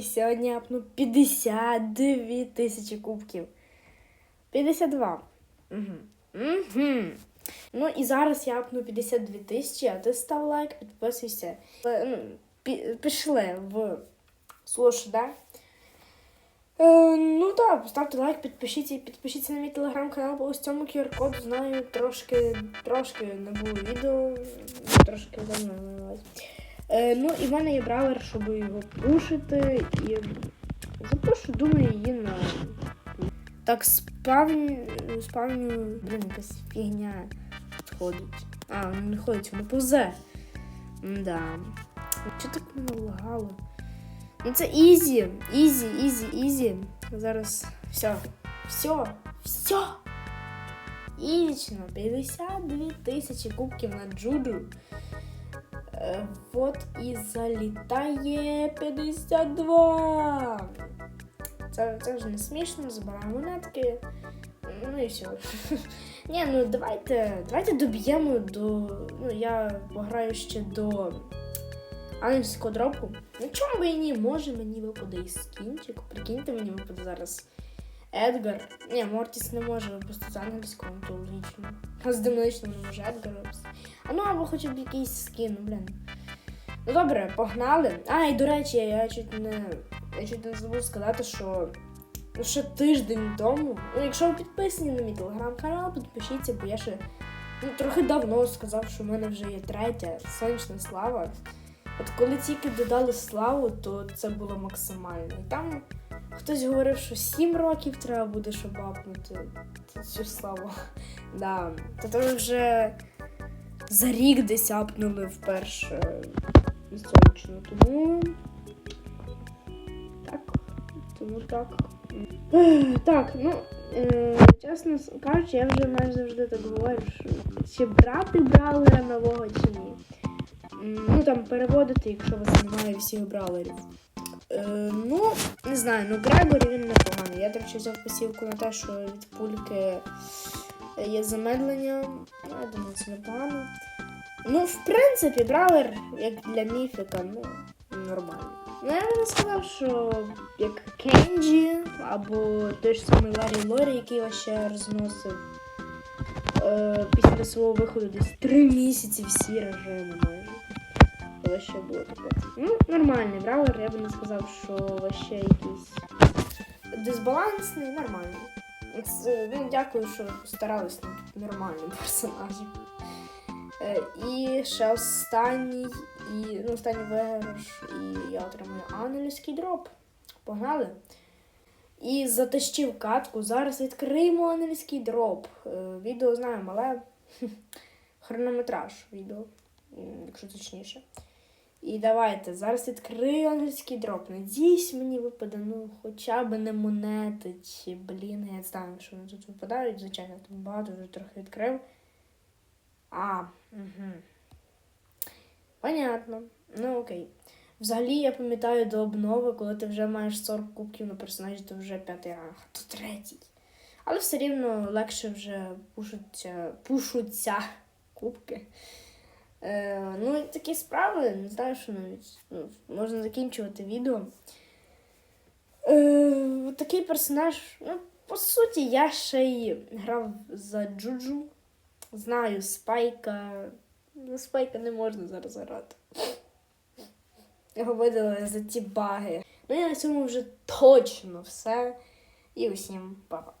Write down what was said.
друзі, сьогодні апну 52 тисячі кубків. 52. Угу. Угу. Ну і зараз я апну 52 тисячі, а ти став лайк, підписуйся. Е, Ну, пішли в слуш, да? Е, ну так, поставте лайк, підпишіться, підпишіться на мій телеграм-канал, бо ось цьому QR-коду знаю трошки, трошки не було відео, трошки давно ну і в мене є браузер, щоб його пушити і запишу, думаю, її на. Так, спавню, спавню, блін, якась фігня ходить. А, воно не ходить, воно повзе. Да. Чого так мене лагало? Ну це ізі, ізі, ізі, ізі. Зараз все, все, все. Ізічно, 52 тисячі кубків на джуджу. Е, вот і залітає 52. Це, це вже не смішно, збираємо монетки. Ну і все. Ні, ну давайте, давайте доб'ємо до. Ну, я пограю ще до ангельського дропу. Ну чому би і ні? Може мені випаде і скінчик. Прикиньте, мені випаде зараз Едгар. Ні, Мортіс не може випустити з ангельського, то логічно. З демоничним не може Едгар випустити. А ну або хоча б якийсь скін, ну блін. Ну добре, погнали. А, і до речі, я чуть не. Я чуть не забув сказати, що ну, ще тиждень тому. Ну, якщо ви підписані на мій телеграм-канал, підпишіться, бо я ще ну, трохи давно сказав, що в мене вже є третя сонячна слава. От коли тільки додали славу, то це було максимально. І там хтось говорив, що 7 років треба буде, щоб апнути цю славу. Да. То то вже за рік десь апнули вперше сонячну. Тому. Так. Тому так. Так, ну, е, чесно кажучи, я вже майже завжди так говорю, що чи брати браулера нового чи ні. Ну там переводити, якщо вас немає всіх браулерів. Е, ну, не знаю, ну Грегорі він непоганий. Я, до речі, взяв посівку на те, що від пульки є замедлення. Ну, я думаю, це непогано. Ну, в принципі, браулер, як для міфіка, ну, нормально. Ну, я не сказав, що як Кенджі або той ж самий Ларі Лорі, який вообще розносив е, після свого виходу десь три місяці всі режими майже. Вообще було таке. Ну, нормальний браулер, я би не сказав, що вообще якийсь дисбалансний, нормальний. Це- Ну, дякую, що старались нормальним персонажем. Е, І ще останній, і, ну, останній виграш, і я отримую ангельський дроп. Погнали. І затащив катку. Зараз відкриємо ангельський дроп. Е, Відео знаю, мале хронометраж відео, якщо точніше. І давайте, зараз відкрию ангельський дроп. Надіюсь, мені випаде, ну, хоча б не монети, чи, блін, я знаю, що вони тут випадають. Звичайно, тут багато вже трохи відкрив. А, угу. Понятно. Ну окей. Взагалі я пам'ятаю до обнови, коли ти вже маєш 40 кубків на персонажі, то вже п'ятий ранг, а то третій. Але все рівно легше вже пушуться, пушуться кубки. Е, ну, такі справи, не знаю, що навіть ну, можна закінчувати відео. Е, такий персонаж, ну, по суті, я ще й грав за Джуджу. Знаю, спайка. Ну, спайка не можна зараз грати. Його видали за ті баги. Ну і на цьому вже точно все. І усім па-па.